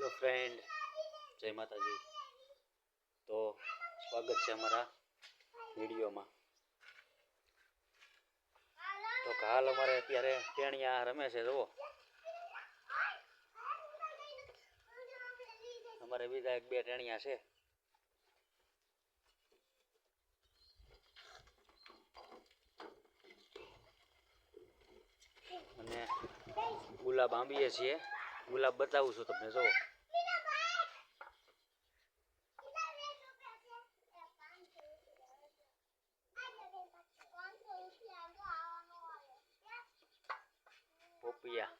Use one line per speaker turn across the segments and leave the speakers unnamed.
Hello friend, જય માતાજી. તો સ્વાગત છે અમારા વિડીયોમાં. તો હાલ અમારે અત્યારે ટેણિયા રમે છે, જુઓ. અમારે બીજા એક બે ટેણિયા છે. અને ગુલાબ આંબીએ છીએ. ગુલાબ બતાવું છું તમને, જુઓ. પોપિયા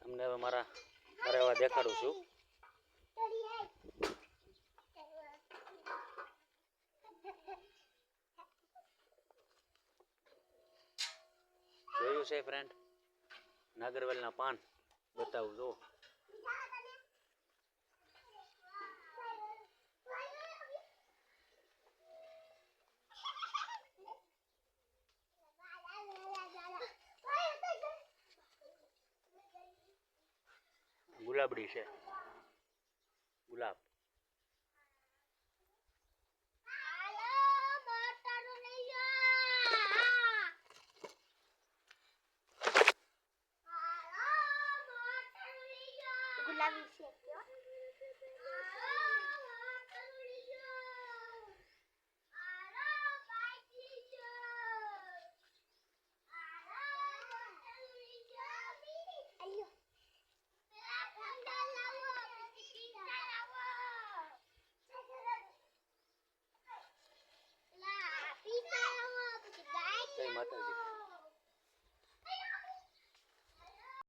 તમને હવે મારા એવા દેખાડું છું. જોયું છે ફ્રેન્ડ નાગરવેલના પાન બતાવું જો ગુલાબડી છે. ગુલાબ.
ગુલાબી છે.
જય માતાજી